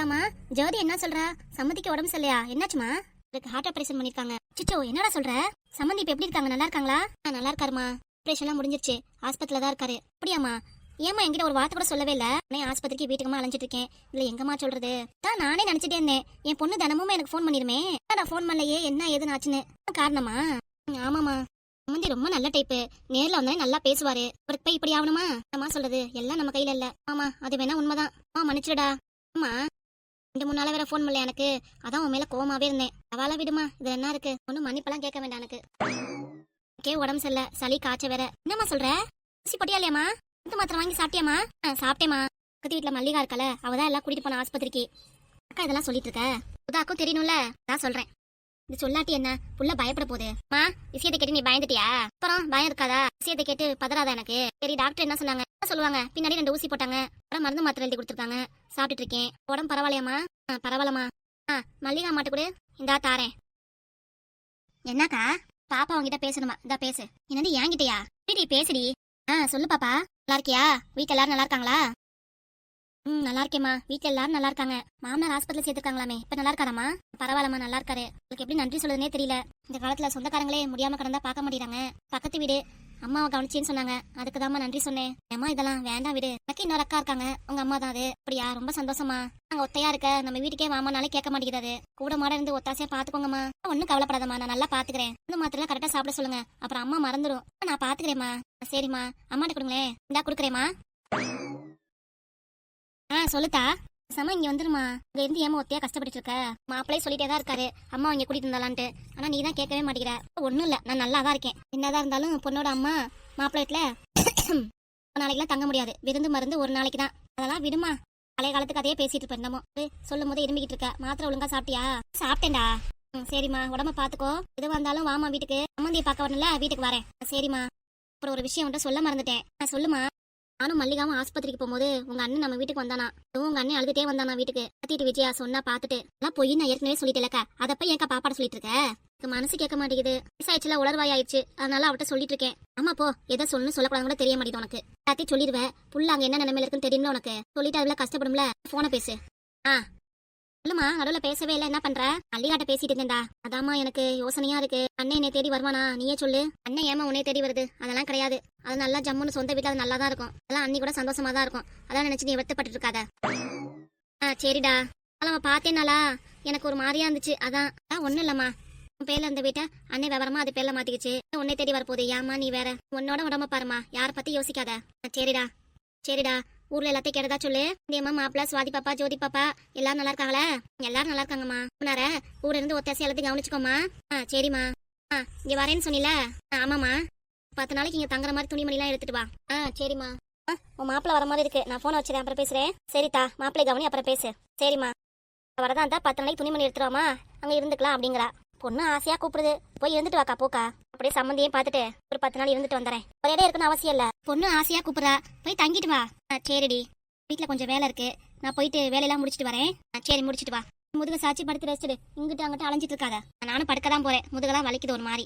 அதாம்மா. ஜோதி என்ன சொல்றா? சம்மதிக்கு உடம்பு சரியில்லையா? என்னாச்சுமா இதுக்கு ஹார்ட் ஆபரேஷன் பண்ணிருக்காங்க. சிச்சோ என்னடா சொல்ற? சம்மந்தி இப்ப எப்படி இருக்காங்க? நல்லா இருக்காங்களா? நான் நல்லா இருக்காருமா ஆபரேஷன்லாம் முடிஞ்சிருச்சு. ஆஸ்பத்திரியில தான் இருக்காரு. அப்படியாம்மா? ஏமா என்கிட்ட ஒரு வார்த்தை கூட சொல்லவே இல்ல? நான் ஆஸ்பத்திரிக்கு வீட்டுக்குமா அலைஞ்சிட்டு இருக்கேன். இல்ல எங்கம்மா சொல்றது? தான் நானே நினைச்சிட்டே இருந்தேன். என் பொண்ணு தினமும் எனக்கு ஃபோன் பண்ணிருமே. நான் ஃபோன் பண்ணலையே என்ன ஏதுன்னு ஆச்சுன்னு. காரணமா ஆமாமா சம்மந்தி ரொம்ப நல்ல டைப்பு நேர்ல வந்தா நல்லா பேசுவாரு. அவருக்கு போய் இப்படி ஆகணுமா? அம்மா சொல்றது? எல்லாம் நம்ம கையில இல்ல. ஆமா அது வேணா உண்மைதான். ஆ மன்னிச்சிடுடா. ஆமா ரெண்டு மூணு நாள் வேற ஃபோன் பண்ணல எனக்கு? அதான் உன் மேல கோவமாவே இருந்தேன். அவளா விடுமா இதுல என்ன இருக்கு? ஒன்னும் மன்னிப்பெல்லாம் கேட்க வேண்டாம் எனக்கு. எனக்கே உடம்பு சரியில்ல சளி காய்ச்ச வேற. என்னம்மா சொல்ற? ஊசி போட்டியா இல்லையாம்மா இந்த மாத்திரம் வாங்கி சாப்பிட்டியாமா சாப்பிட்டேமா பக்கத்து வீட்டுல மல்லிகா இருக்கல அவதான் எல்லாம் கூட்டிட்டு போன ஆஸ்பத்திரிக்கு. அக்கா இதெல்லாம் சொல்லிட்டு இருக்க. உதாக்கும் தெரியணும்ல? நான் சொல்றேன். இது சொல்லாட்டி என்ன? புள்ள பயப்பட போகுது. மா விஷயத்தை கேட்டு நீ பயந்துட்டியா? அப்புறம் பயம் இருக்காதா விஷயத்தை கேட்டு பதறாதா எனக்கு? சரி டாக்டர் என்ன சொன்னாங்க? என்ன சொல்லுவாங்க? பின்னாடி ரெண்டு ஊசி போட்டாங்க. அப்புறம் மருந்து மாத்திரை எழுதி கொடுத்துருக்காங்க. சாப்பிட்டுட்டு இருக்கேன். உடம்பு பரவாயில்லையாமா ஆ பரவாயில்லம்மா. ஆ மல்லிகா மாட்டு கூட. இந்தா தாரேன். என்னக்கா? பாப்பா உங்ககிட்ட பேசணுமா? இந்தா பேசு. என்னது என்கிட்டயா? சரி பேசுடி. ஆ சொல்லு பாப்பா. நல்லா இருக்கியா? வீட்டில் எல்லாரும் நல்லா இருக்காங்களா? ம் நல்லா இருக்கேம்மா வீட்டுல எல்லாரும் நல்லா இருக்காங்க மாமனார் ஹாஸ்பிட்டல் சேர்த்துருக்காங்களாமே. இப்ப நல்லா இருக்காராமா பரவாயில்லம்மா நல்லா இருக்காரு உங்களுக்கு எப்படி நன்றி சொல்றதுனே தெரியல. இந்த காலத்துல சொந்தக்காரங்களே முடியாம கடந்தா பார்க்க மாட்டேறாங்க. பக்கத்து வீடு. அம்மாவை கவனிச்சேன்னு சொன்னாங்க. அதுக்கு நன்றி சொன்னேன். ஏமா இதெல்லாம் வேண்டாம் விடு. எனக்கு இன்னொரு அக்கா இருக்காங்க. உங்க அம்மா தான் அது. அப்படியா? ரொம்ப சந்தோஷமா நாங்க ஒத்தையா இருக்க. நம்ம வீட்டுக்கே வாமானாலே கேட்க மாட்டேங்கிறது கூட மாட இருந்து ஒத்தாசையா பாத்துக்கோங்கம்மா ஒன்னும் கவலைப்படாதம்மா. நான் நல்லா பாத்துக்கிறேன் இந்த மாத்திரம் கரெக்டா சாப்பிட சொல்லுங்க. அப்புறம் அம்மா மறந்துடும் நான் பாத்துக்கிறேம்மா சரிம்மா. அம்மாட்ட கொடுங்களேன். இந்தா கொடுக்குறேம்மா. ஆ சொல்லுத்தா. சம இங்க வந்துருமா. இங்க இருந்து ஏமா ஒத்தையா கஷ்டப்பட்டு இருக்க மாப்பிள்ளையே சொல்லிட்டே தான் இருக்காரு. அம்மா இங்க கூட்டிட்டு இருந்தாலான்ட்டு ஆனா நீ தான் கேட்கவே மாட்டேங்கிற. ஒண்ணும் இல்ல. நான் நல்லா தான் இருக்கேன். என்னதான் இருந்தாலும் பொண்ணோட அம்மா மாப்பிள்ளைல நாளைக்கெல்லாம் தங்க முடியாது. விருந்து மருந்து ஒரு நாளைக்கு தான். அதெல்லாம் விடுமா. பழைய காலத்துக்கு அதே பேசிட்டு இருப்பேன். சொல்லும் போதே இருமிக்கிட்டு இருக்க. மாத்திரை ஒழுங்கா சாப்பிட்டியா? சாப்பிட்டேன்டா. ம் சரிம்மா. உடம்ப பாத்துக்கோ. எது வந்தாலும் வாமா வீட்டுக்கு. அம்மந்தியை பார்க்க வரணும்ல? வீட்டுக்கு வரேன். சரிம்மா. அப்புறம் ஒரு விஷயம் உன்ட்ட சொல்ல மறந்துட்டேன். நான் சொல்லுமா நானும் மல்லிகாவும் ஆஸ்பத்திரிக்கு போகும்போது உங்க அண்ணன் நம்ம வீட்டுக்கு வந்தானா? அதுவும் உங்க அண்ணன் அழுதுட்டே வந்தானா வீட்டுக்கு? கத்திட்டு விஜயா சொன்னா பாத்துட்டு நான் போய் நான் ஏற்கனவே சொல்லிட்டேலக்கா. அதை போய் ஏன்க்கா பாப்பாட சொல்லிட்டு இருக்க? மனசு கேட்க மாட்டேங்குது. வயசாயிடுச்சுல உளர்வாய் ஆயிடுச்சு அதனால அவட்ட சொல்லிட்டு இருக்கேன். ஆமா போ எதை சொல்லணும் சொல்லக்கூடாது கூட தெரிய மாட்டேங்குது உனக்கு. எல்லாத்தையும் சொல்லிடுவேன். புள்ள அங்க என்ன நிலைமையில இருக்குன்னு தெரியும்ல உனக்கு? சொல்லிட்டு அதுல கஷ்டப்படும்ல? போன பேசு. ஆ இல்லம்மா நடுவில் பேசவே இல்லை. என்ன பண்ற? அள்ளிகாட்ட பேசிட்டு இருந்தேன்டா. அதாம்மா எனக்கு யோசனையா இருக்கு. அண்ணன் என்னை தேடி வருவானா? நீயே சொல்லு. அண்ணன் ஏமா உன்னை தேடி வருது? அதெல்லாம் கிடையாது. அது நல்லா ஜம்முன்னு சொந்த வீட்டில் அது நல்லா தான் இருக்கும். அதெல்லாம் அண்ணி கூட சந்தோஷமா தான் இருக்கும். அதான் நினைச்சு நீ வருத்தப்பட்டு இருக்காத. ஆ சரிடா. அவன் பார்த்தேனாலா எனக்கு ஒரு மாதிரியா இருந்துச்சு. அதான். அதான் ஒண்ணும் இல்லம்மா. உன் பேர்ல இருந்த வீட்டை அண்ணன் விவரமா அது பேர்ல மாத்திக்கிச்சு. உன்னை தேடி வரப்போகுது. ஏமா நீ வேற. உன்னோட உடம்ப பாருமா யாரை பத்தி யோசிக்காத. ஆ, சரிடா. சரிடா. ஊர்ல எல்லாத்தையும் கேட்டதா சொல்லு. இந்தியம்மா மாப்பிள்ள சுவாதி பாப்பா ஜோதி பாப்பா எல்லாரும் நல்லா இருக்காங்களா? எல்லாரும் நல்லா இருக்காங்கம்மா. உன்னார ஊர்ல இருந்து ஒத்தாசி எல்லாத்தையும் கவனிச்சுக்கோமா ஆ சரிம்மா. ஆ இங்க வரேன்னு சொன்னில ஆ, ஆமாம்மா. பத்து நாளைக்கு இங்க தங்குற மாதிரி துணிமணிலாம் எடுத்துட்டு வா. ஆ சரிம்மா. ஆ, உன் மாப்பிள்ள வர மாதிரி இருக்கு. நான் போன் வச்சிருக்கேன் அப்புறம் பேசுறேன். சரிதா மாப்பிள்ளை கவனி அப்புறம் பேசு. சரிம்மா. வரதா இருந்தா பத்து நாளைக்கு துணிமணி எடுத்துருவாமா அங்க இருந்துக்கலாம் அப்படிங்கிறா. பொண்ணு ஆசையா கூப்பிடுது. போய் இருந்துட்டு வாக்கா போக்கா. அப்படியே சம்மந்தியும் பார்த்துட்டு ஒரு பத்து நாள் இருந்துட்டு வந்துறேன். ஒரு இடம் இருக்கணும் அவசியம் இல்ல. பொண்ணு ஆசையா கூப்பிடுறா. போய் தங்கிட்டு வா. ஆ, சரிடி. வீட்டில் கொஞ்சம் வேலை இருக்கு. நான் போயிட்டு வேலையெல்லாம் முடிச்சிட்டு வரேன். ஆ, சரி முடிச்சிட்டு வா. முதுக சாச்சி படுத்து ரெஸ்ட் இங்கிட்டு அங்கிட்ட அலைஞ்சிட்டு இருக்காத. நானும் படுக்க தான் போறேன். முதுகெல்லாம் வலிக்குது ஒரு மாதிரி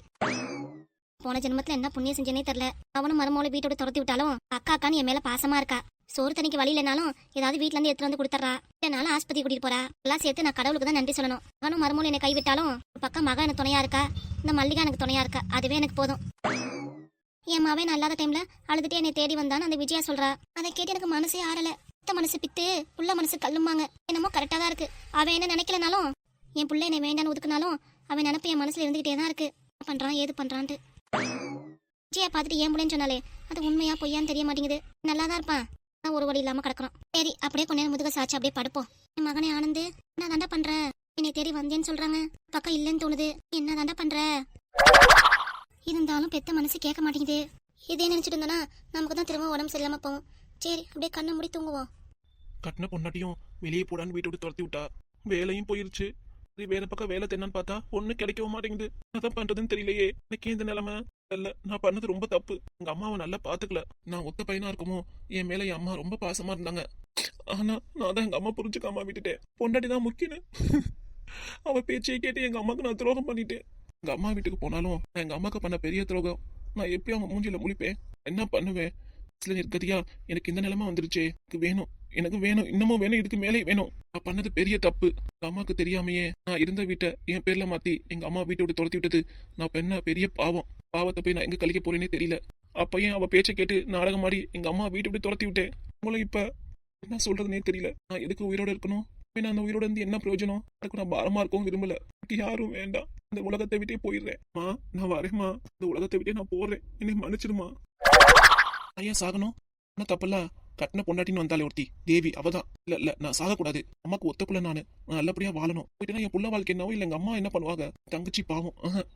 போன ஜென்மத்துல என்ன புண்ணியம் செஞ்சேனே தெரியல. அவனும் மருமோளை வீட்டோட துரத்தி விட்டாலும் அக்கா அக்கான்னு என் மேல பாசமா இருக்கா? சோறு தண்ணிக்கு வழி இல்லைனாலும் ஏதாவது வீட்ல இருந்து எடுத்து வந்து கொடுத்துறா இல்லைனாலும் ஆஸ்பத்திரி கூட்டிட்டு போறா. எல்லாம் சேர்த்து நான் கடவுளுக்கு தான் நன்றி சொல்லணும். அவனும் மருமோள் என்னை கைவிட்டாலும் ஒரு பக்கம் மகன் எனக்கு துணையா இருக்கா? இந்த மல்லிகா எனக்கு துணையா இருக்கா? அதுவே எனக்கு போதும். என் மாவே நான் இல்லாத டைம்ல அழுதுட்டு என்னை தேடி வந்தான்னு அந்த விஜயா சொல்றா. அதை கேட்டு எனக்கு மனசே ஆறல. பித்த மனசு பித்து புள்ள மனசு கல்லுமாங்க என்னமோ கரெக்டா தான் இருக்கு. அவன் என்ன நினைக்கலனாலும் என் புள்ள என்னை வேண்டான்னு ஒதுக்குனாலும் அவன் நினப்பு என் மனசுல இருந்துகிட்டே தான் இருக்கு. பண்றான் ஏது பண்றான்ட்டு. விஜயா பார்த்துட்டு ஏன் புள்ளன்னு சொன்னாலே அது உண்மையா பொய்யான்னு தெரிய மாட்டேங்குது. நல்லா தான் இருப்பான். நான் ஒரு வழி இல்லாம கிடக்குறோம் சரி அப்படியே கொஞ்ச நேரம் முதுக சாச்சு அப்படியே படுப்போம். என் மகனே ஆனந்து என்ன தாண்டா பண்ற? என்னை தேடி வந்தேன்னு சொல்றாங்க. பக்கம் இல்லைன்னு தோணுது. என்ன தாண்டா பண்ற? இருந்தாலும் பெத்த மனசு கேட்க மாட்டேங்குது. இதே நினைச்சிட்டு இருந்தானா நமக்கு தான் திரும்ப உடம்பு சரியில்லாம போகும். சரி அப்படியே கண்ணை முடி தூங்குவோம். கட்டின பொண்டாட்டியும் வெளியே போடான்னு வீட்டை விட்டு துரத்தி விட்டா. வேலையும் போயிருச்சு. சரி வேற பக்கம் வேலை தென்னான்னு பார்த்தா ஒண்ணு கிடைக்கவும் மாட்டேங்குது. அதான் பண்றதுன்னு தெரியலையே. எனக்கு இந்த நிலைமை இல்ல நான் பண்ணது ரொம்ப தப்பு. எங்க அம்மாவை நல்லா பாத்துக்கல. நான் ஒத்த பையனா இருக்குமோ என் மேல என் அம்மா ரொம்ப பாசமா இருந்தாங்க. ஆனா நான் தான் எங்க அம்மா புரிஞ்சுக்காம விட்டுட்டேன். பொண்டாட்டி தான் முக்கியம் அவ பேச்சையை கேட்டு எங்க அம்மாவுக்கு நான் துரோகம் பண்ணிட்டேன். எங்க அம்மா வீட்டுக்கு போனாலும் நான் எங்க அம்மாக்கு பண்ண பெரிய துரோகம். நான் எப்படி அவங்க மூஞ்சில முழிப்பேன். என்ன பண்ணுவேன்? சில நிற்கதியா எனக்கு இந்த நிலைமை வந்துருச்சு. எனக்கு வேணும். எனக்கு வேணும். இன்னமும் வேணும். இதுக்கு மேலே வேணும். நான் பண்ணது பெரிய தப்பு. எங்க அம்மாவுக்கு தெரியாமையே நான் இருந்த வீட்டை என் பேர்ல மாத்தி எங்க அம்மா வீட்டை விட்டு துரத்தி விட்டது. நான் பண்ண பெரிய பாவம். பாவத்தை போய் நான் எங்க கழிக்க போறேனே தெரியல. அப்பையும் அவ பேச்சை கேட்டு நாடகம் ஆடி எங்க அம்மா வீட்டை விட்டு துரத்தி விட்டேன்? உங்களை இப்ப என்ன சொல்றதுனே தெரியல. நான் எதுக்கு உயிரோட இருக்கணும்? நான் அந்த உயிரோட இருந்து என்ன பிரயோஜனம்? அதுக்கு நான் பாரமா இருக்கவும் விரும்பல. எனக்கு யாரும் வேண்டாம். அந்த உலகத்தை விட்டே போயிடுறேன். மா நான் வரேம்மா. இந்த உலகத்தை விட்டே நான் போறேன். என்னை மன்னிச்சிடுமா? ஐயா சாகணும். ஆனா தப்பல்ல? கட்டின பொண்டாட்டின்னு வந்தாலே ஒருத்தி. தேவி அவதான். இல்ல இல்ல நான் சாகக்கூடாது. அம்மாக்கு ஒத்த புள்ள நானு. நான் நல்லபடியா வாழணும். போயிட்டுனா என் புள்ள வாழ்க்கை என்னவோ இல்ல எங்க அம்மா என்ன பண்ணுவாங்க? தங்கச்சி பாவம்.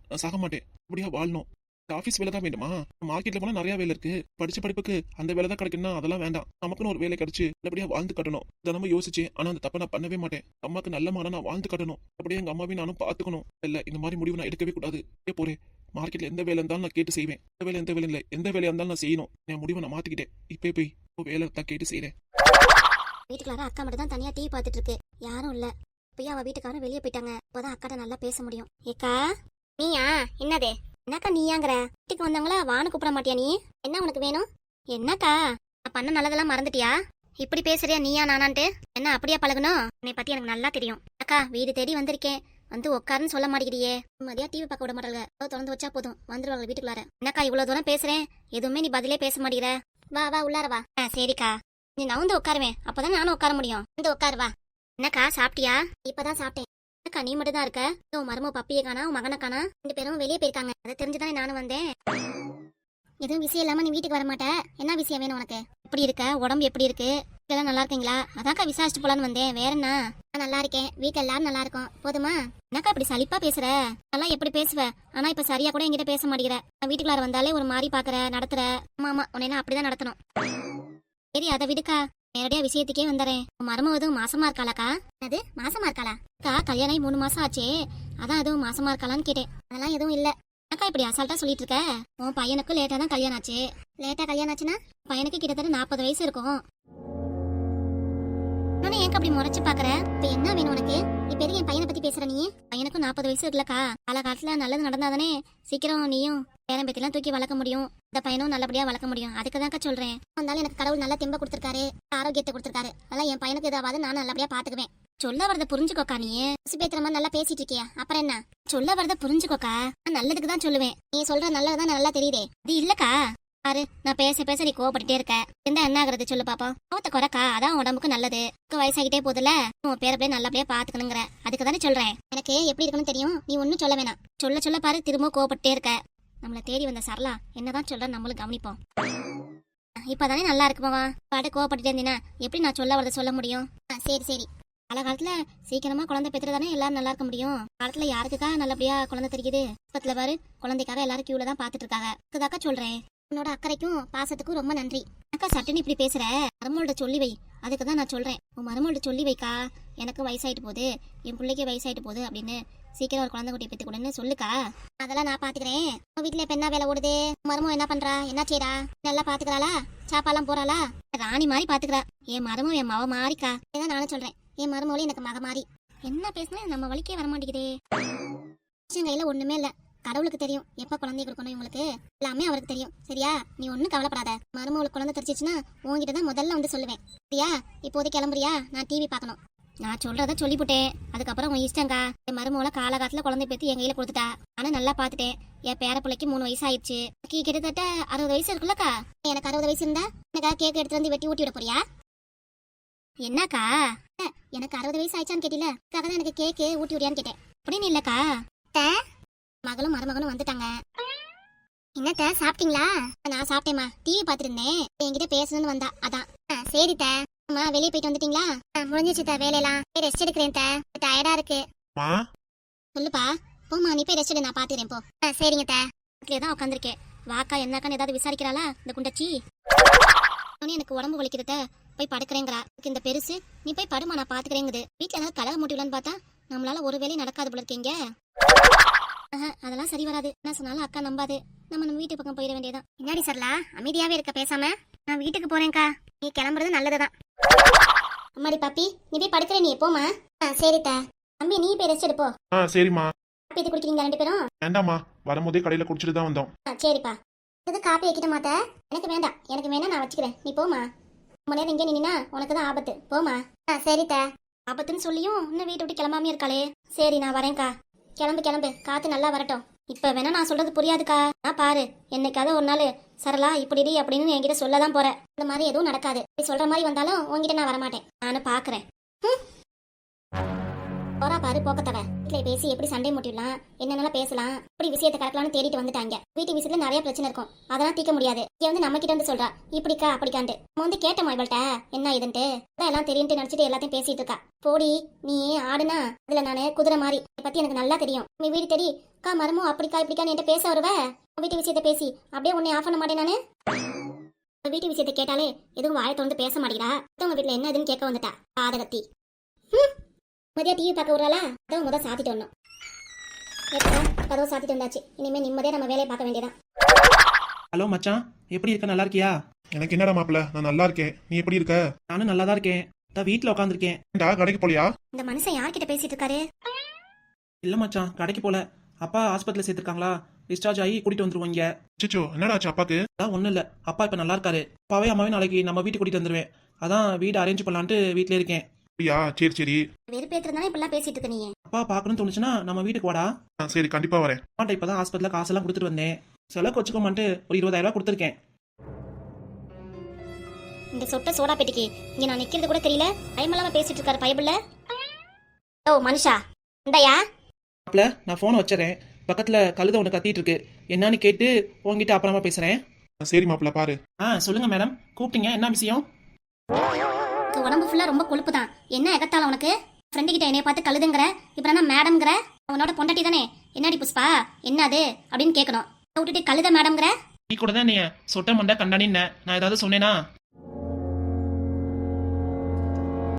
நான் சாக மாட்டேன். அப்படியா வாழணும். ஆஃபீஸ் வேலை தான் வேண்டுமா? மார்க்கெட்ல போனா நிறைய வேலை இருக்கு. படிச்ச படிப்புக்கு அந்த வேலை தான் கிடைக்குன்னா அதெல்லாம் வேண்டாம். நமக்குன்னு ஒரு வேலை கிடைச்சு நல்லபடியா வாழ்ந்து கட்டணும். தினமும் யோசிச்சேன். ஆனா அந்த தப்பை நான் பண்ணவே மாட்டேன். அம்மாக்கு நல்ல மாதிரி நான் வாழ்ந்து கட்டணும். அப்படியே எங்க அம்மாவையும் நானும் பாத்துக்கணும் இல்ல இந்த மாதிரி முடிவு நான் எடுக்கவே கூடாது. ஏ போறேன் மார்க்கெட்ல எந்த வேலை இருந்தாலும் நான் கேட்டு செய்வேன். எந்த வேலை எந்த வேலை இல்லை. எந்த வேலையா இருந்தாலும் நான் செய்யணும். என் முடிவை நான் மாத்திக்கிட்டேன். இப்பே போய் இப்போ வேலை தான் கேட்டு செய்யறேன் வீட்டுக்குள்ளார அக்கா மட்டும் தான் தனியா டிவி பார்த்துட்டு இருக்கு. யாரும் இல்ல. இப்பயே அவ வீட்டுக்காரன் வெளியே போயிட்டாங்க. அப்போதான் அக்காட்ட நல்லா பேச முடியும். ஏக்கா நீயா? என்னதே? என்னக்கா நீயாங்கிற? வீட்டுக்கு வந்தவங்கள வானு கூப்பிட மாட்டியா நீ? என்ன உனக்கு வேணும்? என்னக்கா? நான் பண்ண நல்லதெல்லாம் மறந்துட்டியா? இப்படி பேசுறியா நீயா நானான்ட்டு? என்ன அப்படியா பழகணும் என்னை பத்தி எனக்கு நல்லா தெரியும். அக்கா வீடு தேடி வந்திருக்கேன். வந்து உட்காருன்னு சொல்ல மாட்டேங்கிறியே. மதியா டிவி பார்க்க விட மாட்டாங்க திறந்து வச்சா போதும். வந்துருவாங்க வீட்டுக்குள்ளார. என்னக்கா இவ்வளவு தூரம் பேசுறேன்? எதுவுமே நீ பதிலே பேச மாட்டேங்கிற. வா வா உள்ளார வா. ஆ சரிக்கா. நீ நவுந்து உட்காருவேன். அப்பதான் நானும் உட்கார முடியும். வந்து உட்காரு வா. என்னக்கா சாப்பிட்டியா? இப்பதான் சாப்பிட்டேன். அக்கா நீ மட்டும் தான் இருக்க உன் மரும பப்பியை காணா உன் மகனை காணா. ரெண்டு பேரும் வெளியே போயிருக்காங்க. அதை தெரிஞ்சுதானே நானும் வந்தேன். எதுவும் விஷயம் இல்லாம நீ வீட்டுக்கு வர மாட்டேன் என்ன விஷயம் வேணும் உனக்கு? எப்படி இருக்க? உடம்பு எப்படி இருக்கு? எல்லாம் நல்லா இருக்கீங்களா? அதான்க்கா விசாரிச்சுட்டு போலான்னு வந்தேன். வேற என்ன? நான் நல்லா இருக்கேன். வீட்டுல எல்லாரும் நல்லா இருக்கும். போதுமா? என்னக்கா இப்படி சலிப்பா பேசுற? நல்லா எப்படி பேசுவ? ஆனா இப்ப சரியா கூட என்கிட்ட பேச மாட்டேங்கிற. நான் வீட்டுக்குள்ளார வந்தாலே ஒரு மாதிரி பாக்குற நடத்துற. ஆமா ஆமா. உன்னை அப்படிதான் நடத்தணும். சரி அதை விடுக்கா. நேரடியா விஷயத்துக்கே வந்துறேன் உன் மருமக எதுவும் மாசமா இருக்காளாக்கா? அது மாசமா இருக்காளா? அக்கா கல்யாணம் ஆகி மூணு மாசம் ஆச்சே. அதான் எதுவும் மாசமா இருக்காளான்னு கேட்டேன். அதெல்லாம் எதுவும் இல்ல. அக்கா இப்படி அசால்ட்டா சொல்லிட்டு இருக்க? உன் பையனுக்கும் லேட்டா தான் கல்யாணம் ஆச்சு. லேட்டா கல்யாணம் ஆச்சுன்னா பையனுக்கு கிட்டத்தட்ட நாற்பது வயசு இருக்கும். நானே ஏன் அப்படி முறைச்சு பாக்குற? இப்ப என்ன வேணும் உனக்கு? இப்ப எதுக்கு என் பையனை பத்தி பேசுற நீ? பையனுக்கும் நாற்பது வயசு இருக்குல்லக்கா. பல காலத்துல நல்லது நடந்தாதானே? சீக்கிரம் நீயும் பேரன் பேத்திலாம் தூக்கி வளர்க்க முடியும். இந்த பையனும் நல்லபடியா வளர்க்க முடியும். அதுக்கு தான்க்கா சொல்றேன். வந்தாலும் எனக்கு கடவுள் நல்ல திம்ப கொடுத்திருக்காரு. ஆரோக்கியத்தை கொடுத்திருக்காரு. அதெல்லாம் என் பையனுக்கு ஏதாவது நான் நல்லபடியா பாத்துக்குவேன் சொல்ல வரத புரிஞ்சுக்கோக்கா நீ. பேத்துற மாதிரி நல்லா பேசிட்டு இருக்கியா? அப்புறம் என்ன? சொல்ல வரத புரிஞ்சுக்கோக்கா. நான் நல்லதுக்கு தான் சொல்லுவேன். நீ சொல்ற நல்லதுதான் நல்லா தெரியுதே. இது இல்லக்கா. பாரு நான் பேச பேச நீ கோவப்பட்டுட்டே இருக்க. இருந்தா என்ன ஆகுறது சொல்லு பாப்போம். கோவத்தை குறைக்கா. அதான் உடம்புக்கு நல்லது. உனக்கு வயசாகிட்டே போதுல உன் பேர அப்படியே நல்லபடியா பாத்துக்கணுங்கிற அதுக்கு தானே சொல்றேன். எனக்கு எப்படி இருக்கணும் தெரியும்? நீ ஒன்னும் சொல்ல வேணாம். சொல்ல சொல்ல பாரு திரும்ப கோவப்பட்டே இருக்க. நம்மளை தேடி வந்த சரளா என்னதான் சொல்ற நம்மளும் கவனிப்போம். இப்பதானே நல்லா இருக்குமாவா பாட்டு கோவப்பட்டுட்டே இருந்தீனா எப்படி நான் சொல்ல வரத சொல்ல முடியும்? ஆ, சரி சரி. பல காலத்துல சீக்கிரமா குழந்தை பெற்றுதானே எல்லாரும் நல்லா இருக்க முடியும்? காலத்துல யாருக்குக்கா நல்லபடியா குழந்தை தெரியுது? பத்துல பாரு குழந்தைக்காக எல்லாரும் கியூல தான் பாத்துட்டு இருக்காங்க. அதுதாக்கா சொல்றேன். உன்னோட அக்கறைக்கும் பாசத்துக்கும் ரொம்ப நன்றி. அக்கா சட்டுன்னு இப்படி பேசுற? மருமோள்ட சொல்லி வை. அதுக்கு தான் நான் சொல்றேன். உன் மருமோள்ட சொல்லி வைக்கா. எனக்கு வயசாயிட்டு போகுது. என் பிள்ளைக்கு வயசாயிட்டு போகுது அப்படின்னு சீக்கிரம் ஒரு குழந்தை குட்டியை பெற்று கொடுன்னு சொல்லுக்கா? அதெல்லாம் நான் பாத்துக்கிறேன். உன் வீட்டுல இப்ப என்ன வேலை ஓடுது? மருமம் என்ன பண்றா? என்ன செய்யறா நல்லா பாத்துக்கிறாளா? சாப்பாலாம் போறாளா? ராணி மாதிரி பாத்துக்கிறா. என் மருமம் என் மவ மாறிக்கா. இதான் நானும் சொல்றேன். என் மருமொழி எனக்கு மக மாறி. என்ன பேசினா நம்ம வழிக்கே வர மாட்டேங்குது கையில ஒண்ணுமே இல்ல. கடவுளுக்கு தெரியும். எப்ப குழந்தைய கொடுக்கணும் இவங்களுக்கு? எல்லாமே அவருக்கு தெரியும். சரியா? நீ ஒண்ணும் கவலைப்படாத. மருமகளுக்கு குழந்தை தெரிச்சிச்சுன்னா உங்ககிட்ட தான் முதல்ல வந்து சொல்லுவேன். சரியா? இப்போதைக்கு கிளம்புறியா? நான் டிவி பார்க்கணும் நான் சொல்றத சொல்லிவிட்டேன் அதுக்கப்புறம் உன் இஷ்டங்கா? என் மருமகளை காலகாலத்துல குழந்தை பேத்து என் கையில கொடுத்துட்டா. ஆனா நல்லா பாத்துட்டேன். என் பேர பிள்ளைக்கு மூணு வயசு ஆயிடுச்சு கிட்டத்தட்ட அறுபது வயசு இருக்குல்லக்கா. எனக்கு அறுபது வயசு இருந்தா எனக்கா கேக் எடுத்துட்டு வந்து வெட்டி ஊட்டி விட போறியா? என்னக்கா? எனக்கு அறுபது வயசு ஆயிடுச்சான்னு கேட்டில அதுக்காக தான் எனக்கு கேக்கு ஊட்டி விடியான்னு கேட்டேன். அப்படின்னு இல்லக்கா. மகளும் மருமகனும் வந்துட்டாங்க. என்னத்த சாப்பிட்டீங்களா? நான் சாப்பிட்டேம்மா. டிவி பார்த்துட்டு இருந்தேன். என்கிட்ட பேசணும்னு வந்தா. அதான். ஆ, சரி அம்மா வெளியே போயிட்டு வந்துட்டீங்களா? முடிஞ்சிச்சு த வேலையெல்லாம். ரெஸ்ட் எடுக்கிறேன் த. டயர்டா இருக்கு. மா? சொல்லுப்பா. போம்மா நீ போய் ரெஸ்ட் எடு நான் பாத்துக்கிறேன் போ. ஆ, சரிங்க த. வீட்லயே தான் உட்காந்துருக்கேன் வாக்கா என்னக்கான்னு ஏதாவது விசாரிக்கிறாளா இந்த குண்டச்சி? எனக்கு உடம்பு வலிக்கிறத போய் படுக்கிறேங்கிறா. இந்த பெருசு. நீ போய் படுமா நான் பாத்துக்கிறேங்குது. வீட்டுல ஏதாவது கலக முடியலன்னு பார்த்தா நம்மளால ஒரு வேலையும் நடக்காது போல இருக்கீங்க. அதெல்லாம் சரி வராது. என்ன சொன்னாலும் அக்கா நம்பாது. நம்ம நம்ம வீட்டு பக்கம் போயிட வேண்டியதான் முன்னாடி சரலா அமைதியாவே இருக்க பேசாம. நான் வீட்டுக்கு போறேன்க்கா. நீ கிளம்புறது நல்லதுதான். அம்மாடி பாப்பி நீ போய் படுக்கிற நீ போமா சரி தா. தம்பி நீ போய் ரெஸ்ட் எடுப்போ. ஆ சரிம்மா. காப்பி இது குடிக்கிறீங்க ரெண்டு பேரும்? வேண்டாம்மா. வரும்போதே கடையில குடிச்சிட்டு தான் வந்தோம். ஆ சரிப்பா. இது காப்பி வைக்கிட்ட மாத்த எனக்கு வேண்டாம். எனக்கு வேணா நான் வச்சுக்கிறேன். நீ போமா ரொம்ப நேரம் இங்கே நின்னா உனக்கு தான் ஆபத்து. போமா ஆ சரிதா ஆபத்துன்னு சொல்லியும் இன்னும் வீட்டை விட்டு கிளம்பாமே இருக்காளே. சரி நான் வரேன்க்கா. கிளம்பு கிளம்பு. காத்து நல்லா வரட்டும். இப்ப வேணா நான் சொல்றது புரியாதுக்கா. நான் பாரு. என்னைக்காவது ஒரு நாள் சரளா இப்படி அப்படின்னு என்கிட்ட சொல்ல தான் போற. இந்த மாதிரி எதுவும் நடக்காது. இப்படி சொல்ற மாதிரி வந்தாலும் உன்கிட்ட நான் வரமாட்டேன். நானும் பாக்குறேன். போறா பாரு போக்கத்தவ. வீட்டுல பேசி எப்படி சண்டை முட்டிடலாம் என்னென்னலாம் பேசலாம் இப்படி விஷயத்தை கலக்கலாம்னு தேடிட்டு வந்துட்டாங்க. வீட்டு விஷயத்துல நிறைய பிரச்சனை இருக்கும். அதெல்லாம் தீக்க முடியாது. இங்க வந்து நம்ம கிட்ட வந்து சொல்றா இப்படிக்கா அப்படிக்கான்ட்டு. நம்ம வந்து கேட்டோமா இவள்கிட்ட என்ன இதுன்ட்டு? அதான் எல்லாம் தெரியுன்ட்டு நினைச்சிட்டு எல்லாத்தையும் பேசிட்டு இருக்கா. போடி நீ ஆடுனா? அதுல நானு குதிரை மாதிரி இதை பத்தி எனக்கு நல்லா தெரியும். நீ வீடு தேடி அக்கா மரமோ அப்படிக்கா இப்படிக்கா என்கிட்ட பேச வருவ? வீட்டு விஷயத்த பேசி அப்படியே உன்னை ஆஃப் பண்ண மாட்டேன் நானு? வீட்டு விஷயத்தை கேட்டாலே எதுவும் வாயை திறந்து பேச மாட்டேங்கிறா. உங்க வீட்டுல என்ன இதுன்னு கேட்க வந்துட்டா? பாதகத்தி மதியா டிவி பார்க்க விடுறாளா? அதான் முதல் சாத்திட்டு வரணும் கதவை சாத்திட்டு வந்தாச்சு. இனிமே நிம்மதியா நம்ம வேலையை பார்க்க வேண்டியதான் ஹலோ மச்சான். எப்படி இருக்க? நல்லா இருக்கியா? எனக்கு என்னடா மாப்பிள்ள? நான் நல்லா இருக்கேன். நீ எப்படி இருக்க? நானும் நல்லா தான் இருக்கேன். தான் வீட்டில் உட்காந்துருக்கேன் ஏன்டா கடைக்கு போலியா? இந்த மனுஷன் யார்கிட்ட பேசிட்டு இருக்காரு? இல்லை மச்சான். கடைக்கு போல. அப்பா ஆஸ்பத்திரியில் சேர்த்துருக்காங்களா? டிஸ்சார்ஜ் ஆகி கூட்டிட்டு வந்துருவாங்க சிச்சோ என்னடா ஆச்சு அப்பாக்கு? அதான் ஒன்றும் இல்லை. அப்பா இப்போ நல்லா இருக்காரு. அப்பாவே அம்மாவே நாளைக்கு நம்ம வீட்டுக்கு கூட்டிட்டு வந்துருவேன். அதான் வீடு அரேஞ்ச் பண்ணலான்ட்டு வீட்டிலே இருக்கேன். அப்படியா? சரி சரி. வெறுப்பேத்துறதுனால இப்படிலாம் பேசிட்டு இருக்க நீ அப்பா பார்க்கணும்னு தோணுச்சுன்னா நம்ம வீட்டுக்கு வாடா. ஆ, சரி கண்டிப்பா வரேன். அம்மாட்ட இப்போ தான் ஹாஸ்பிட்டலில் காசெல்லாம் கொடுத்துட்டு வந்தேன். செலவுக்கு வச்சுக்கோமான்ட்டு ஒரு இருபதாயிரம் ரூபாய் கொடுத்துருக்கேன். இந்த சொட்ட சோடா பெட்டிக்கு இங்க நான் நிக்கிறது கூட தெரியல. பயமெல்லாம் பேசிட்டு இருக்காரு பயபிள்ல ஓ மனுஷா. இந்தயா. அப்பல நான் ஃபோனை வச்சுறேன் பக்கத்தில் கழுத ஒன்று கத்திட்டு இருக்கு. என்னன்னு கேட்டு உங்ககிட்ட அப்புறமா பேசுகிறேன் ஆ, சரி மாப்பிள்ள பாரு. ஆ சொல்லுங்க மேடம் கூப்பிட்டீங்க. என்ன விஷயம்? உனக்கு உடம்பு ஃபுல்லா ரொம்ப கொழுப்பு தான் என்ன எகத்தால உனக்கு? ஃப்ரெண்டு கிட்ட என்னைய பார்த்து கழுதுங்கிற? இப்போ என்ன மேடம்ங்கிற உன்னோட பொண்டாட்டி தானே? என்னடி புஷ்பா? என்னது? அப்படின்னு கேட்கணும் விட்டுட்டு கழுத மேடம்ங்கிற நீ கூட தான் நீ சொட்ட மண்டை கண்டானின்ன நான் ஏதாவது சொன்னேனா?